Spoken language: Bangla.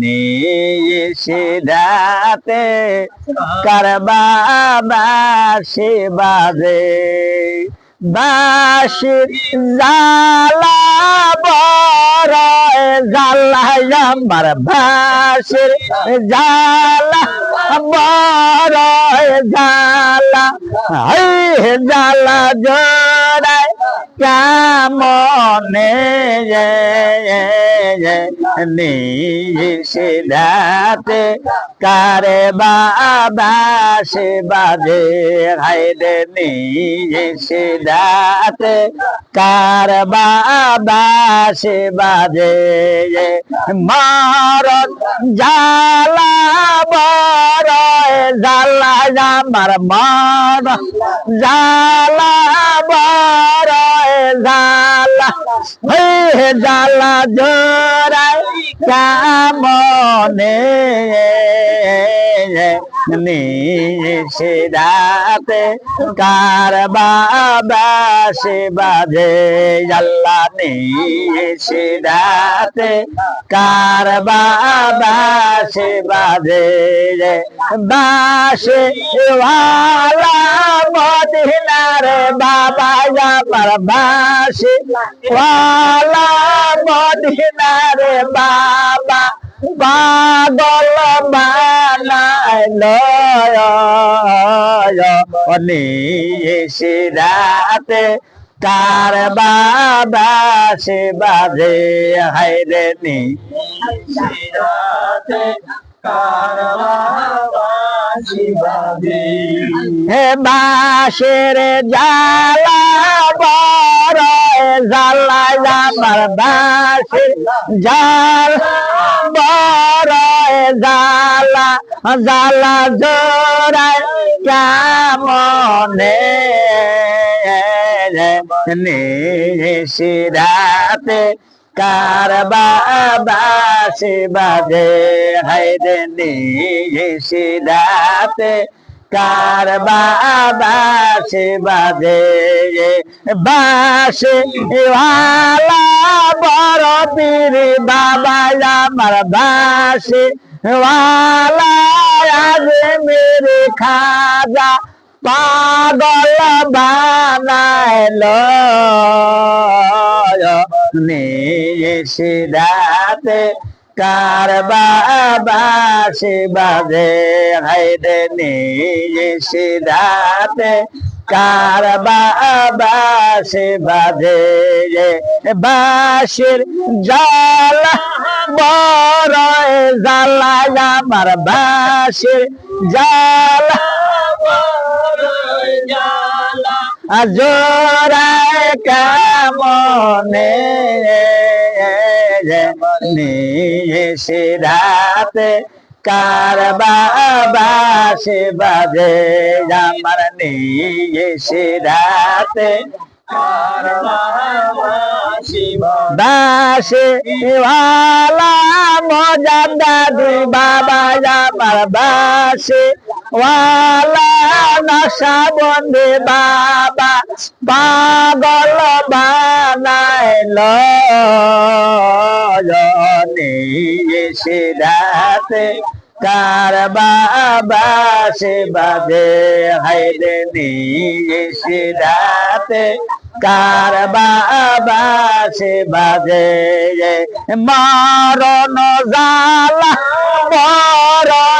নিশিরাতে কার বাসি বাজে। বাসি জালা বড় জালা আমার বাসির জালা বড় জালা জালা জোড়ায় কেমনে নিষেধাতে কারে বাবা সে বাজে হাইরে নিষেধাতে কার বাবা সে বাজে মারত জালা বড় জালা আমার মার জালা হে জালা জোড়ায় কামনে নিষেধাতে কার বাবা সে বাজে? জাল্লা নিষেধাতে কার বাবা সে বাজে? বাসে ওয়ালা মদিনার বাবা আমার বাসে ওয়ালা মদিনার বাবা পাগল বানাইল নিশিরাতে কার বাবা সে বাজে। হাইরে নি হে বাসের জালা বড় জালা আমার বাসের জাল বড় জালা জালা জোড়ায় কেমনে নিশিরাতে কার বাবা সে বাজে হাইরে নিশিরাতে কার বাবা সে বাজে। বাসে ওয়ালা বড় পীর বাবা আমার বাসে ওয়ালা আজ মেরে খাজা পাগল বানাইল। নিশিরাতে কার বাবা সে বাজে হাইরে নিশিরাতে কার বাবা সে বাজে বাসের জালা। বড় জালা আমার বাসের জালা। জোড়ায় কামনে নিশিরাতে কার বাবা, সে বাজে, আমার নিশিরাতে বাসে ওয়ালা মজা দাদু, বাবা, আমার বাসে ওয়ালা নশা বন্ধে, বাবা, পাগল সিদাতে কার বাবা সে বাদে হাইরে নিয়ে সিদাতে কার বাবা সে বাজে মারণ জালা মরণ